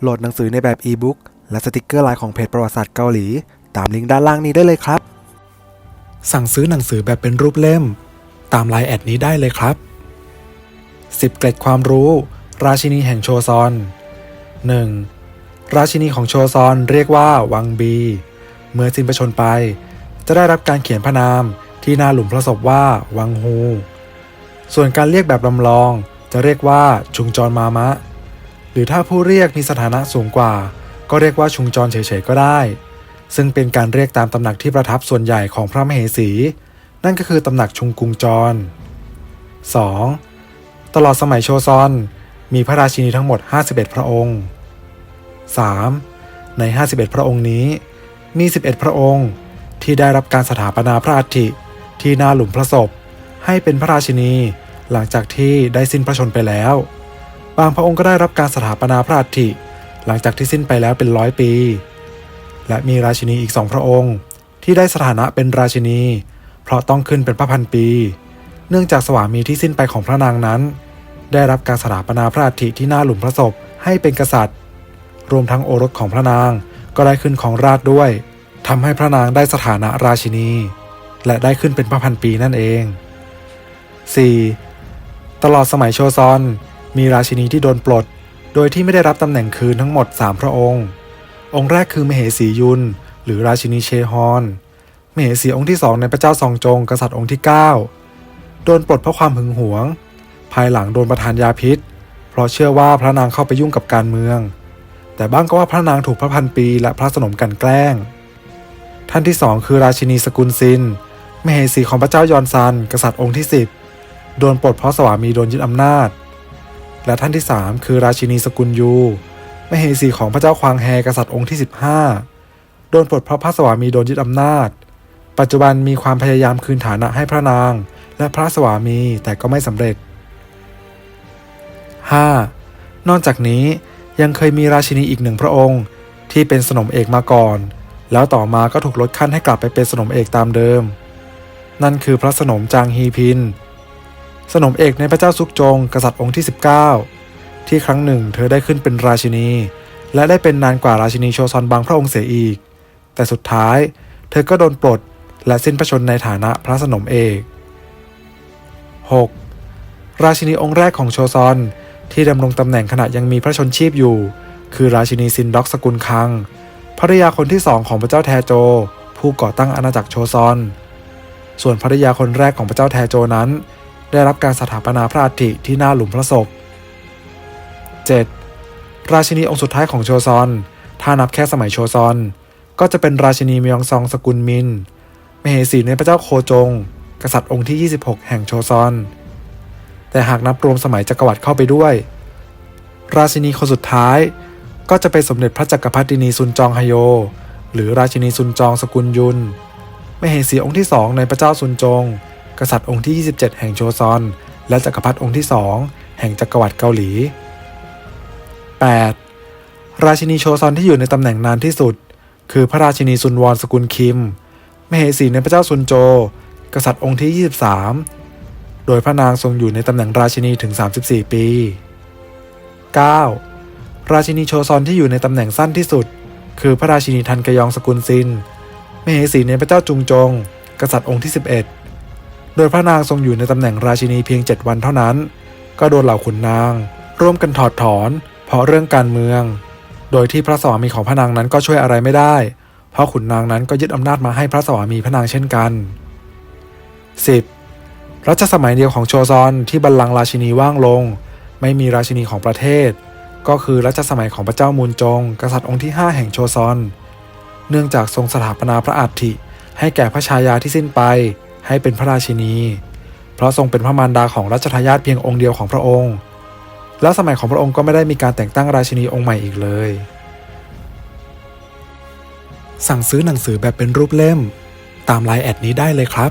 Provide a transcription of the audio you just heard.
โหลดหนังสือในแบบอีบุ๊กและสติกเกอร์ลายของเพจประวัติศาสตร์เกาหลี ตามลิงก์ด้านล่างนี้ได้เลยครับ สั่งซื้อหนังสือแบบเป็นรูปเล่ม ตามไลน์แอดนี้ได้เลยครับ 10 เกร็ดความรู้ ราชินีแห่งโชซอน 1. ราชินีของโชซอนเรียกว่าวังบี เมื่อสิ้นพระชนไป จะได้รับการเขียนพระนามที่หน้าหลุมพระศพว่าวังฮู ส่วนการเรียกแบบลำลองจะเรียกว่าชุงจรมามะ หรือถ้าผู้เรียกมีสถานะสูงกว่า ก็เรียกว่าชุงจรเฉยๆก็ได้ ซึ่งเป็นการเรียกตามตำหนักที่ประทับส่วนใหญ่ของพระมเหสี นั่นก็คือตำหนักชุงกุงจร 2. ตลอดสมัยโชซอน มีพระราชินีทั้งหมด 51 พระองค์ 3. ใน 51 พระองค์นี้ มี 11 พระองค์ที่ได้รับการสถาปนาพระอัฐิที่หน้าหลุมพระศพ ให้เป็นพระราชินี หลังจากที่ได้สิ้นพระชนไปแล้ว บางพระองค์ก็ได้รับการสถาปนาพระอัฐิหลังจากที่สิ้นไปแล้วเป็นร้อยปี และมีราชินีอีกสองพระองค์ ที่ได้สถานะเป็นราชินี เพราะต้องขึ้นเป็นพระพันปี เนื่องจากสวามีที่สิ้นไปของพระนางนั้น ได้รับการสถาปนาพระอัฐิที่หน้าหลุมพระศพให้เป็นกษัตริย์ รวมทั้งโอรสของพระนางก็ได้ขึ้นของราชด้วยทำให้พระนางได้สถานะราชินี และได้ขึ้นเป็นพระพันปีนั่นเอง 4. ตลอดสมัยโชซอน มีราชินีที่โดนปลด โดยที่ไม่ได้รับตำแหน่งคืนทั้งหมด 3 พระองค์ องค์แรกคือมเหสียุน หรือราชินีเชฮอนมเหสีองค์ที่สองในพระเจ้าซองจง กษัตริย์องค์ที่ 9 โดนปลดเพราะความหึงหวง ภายหลังโดนประทานยาพิษ เพราะเชื่อว่าพระนางเข้าไปยุ่งกับการเมือง แต่บ้างก็ว่าพระนางถูกพระพันปีและพระสนมกันแกล้ง ท่านที่สองคือราชินีสกุลซินมเหสีของพระเจ้ายอนซัน กษัตริย์องค์ที่ 10 โดนปลดเพราะสวามีโดนยึดอำนาจ และท่านที่ 3 คือราชินีสกุลยูมเหสีของพระเจ้าควางแฮกษัตริย์องค์ที่ 15 โดนปลดเพราะพระสวามีโดนยึดอำนาจ ปัจจุบันมีความพยายามคืนฐานะให้พระนาง และพระสวามีแต่ก็ไม่สำเร็จ 5. นอกจากนี้ยังเคยมีราชินีอีกหนึ่งพระองค์ ที่เป็นสนมเอกมาก่อน แล้วต่อมาก็ถูกลดขั้นให้กลับไปเป็นสนมเอกตามเดิม นั่นคือพระสนมจางฮีพิน สนมเอกในพระเจ้าซุกจง กษัตริย์องค์ที่ 19 ที่ครั้งหนึ่งเธอได้ขึ้นเป็นราชินี และได้เป็นนานกว่าราชินีโชซอนบางพระองค์เสียอีก แต่สุดท้ายเธอก็โดนปลดและสิ้นพระชนในฐานะพระสนมเอก 6. ราชินีองค์แรกของโชซอน ที่ดำรงตำแหน่งขณะยังมีพระชนชีพอยู่ คือราชินีซินด็อกสกุลคังภรรยาคนที่สองของพระเจ้าแทโจ ผู้ก่อตั้งอาณาจักรโชซอน ส่วนภรรยาคนแรกของพระเจ้าแทโจนั้น ได้รับการสถาปนาพระอัฐิที่หน้าหลุมพระศพ 7. ราชินีองค์สุดท้ายของโชซอน ถ้านับแค่สมัยโชซอน ก็จะเป็นราชินีมยองซองสกุลมิน มเหสีในพระเจ้าโคจง กษัตริย์องค์ที่ 26 แห่งโชซอน แต่หากนับรวมสมัยจักรวรรดิเข้าไปด้วย ราชินีคนสุดท้าย ก็จะเป็นสมเด็จพระจักรพรรดินีซุนจองฮโย หรือราชินีซุนจองสกุลยุน มเหสีองค์ที่สองในพระเจ้าซุนจง กษัตริย์องค์ที่ 27 แห่งโชซอน และจักรพรรดิองค์ที่สองแห่งจักรวรรดิเกาหลี 8. ราชินีโชซอนที่อยู่ในตำแหน่งนานที่สุด คือพระราชินีซุนวอนสกุลคิมมเหสีในพระเจ้าซุนโจ กษัตริย์องค์ที่ 23 โดยพระนางทรงอยู่ในตำแหน่งราชินีถึง 34 ปี 9. ราชินีโชซอนที่อยู่ในตำแหน่งสั้นที่สุด คือพระราชินีทันกยองสกุลซินมเหสีในพระเจ้าจุงจง กษัตริย์องค์ที่ 11 โดยพระนางทรงอยู่ในตำแหน่งราชินีเพียง 7 วันเท่านั้น ก็โดนเหล่าขุนนาง ร่วมกันถอดถอน เพราะเรื่องการเมือง โดยที่พระสวามีของพระนางนั้นก็ช่วยอะไรไม่ได้ เพราะขุนนางนั้นก็ยึดอำนาจมาให้พระสวามีพระนางเช่นกัน 10. รัชสมัยเดียวของโชซอนที่บัลลังก์ราชินีว่างลง ไม่มีราชินีของประเทศ ก็คือรัชสมัยของพระเจ้ามูนจง กษัตริย์องค์ที่ 5 แห่งโชซอน เนื่องจากทรงสถาปนาพระอัฐิให้แก่พระชายาที่สิ้นไป ให้เป็นพระราชินี เพราะทรงเป็นพระมารดาของรัชทายาทเพียงองค์เดียวของพระองค์ และสมัยของพระองค์ก็ไม่ได้มีการแต่งตั้งราชินีองค์ใหม่อีกเลย สั่งซื้อหนังสือแบบเป็นรูปเล่ม ตามไลน์แอดนี้ได้เลยครับ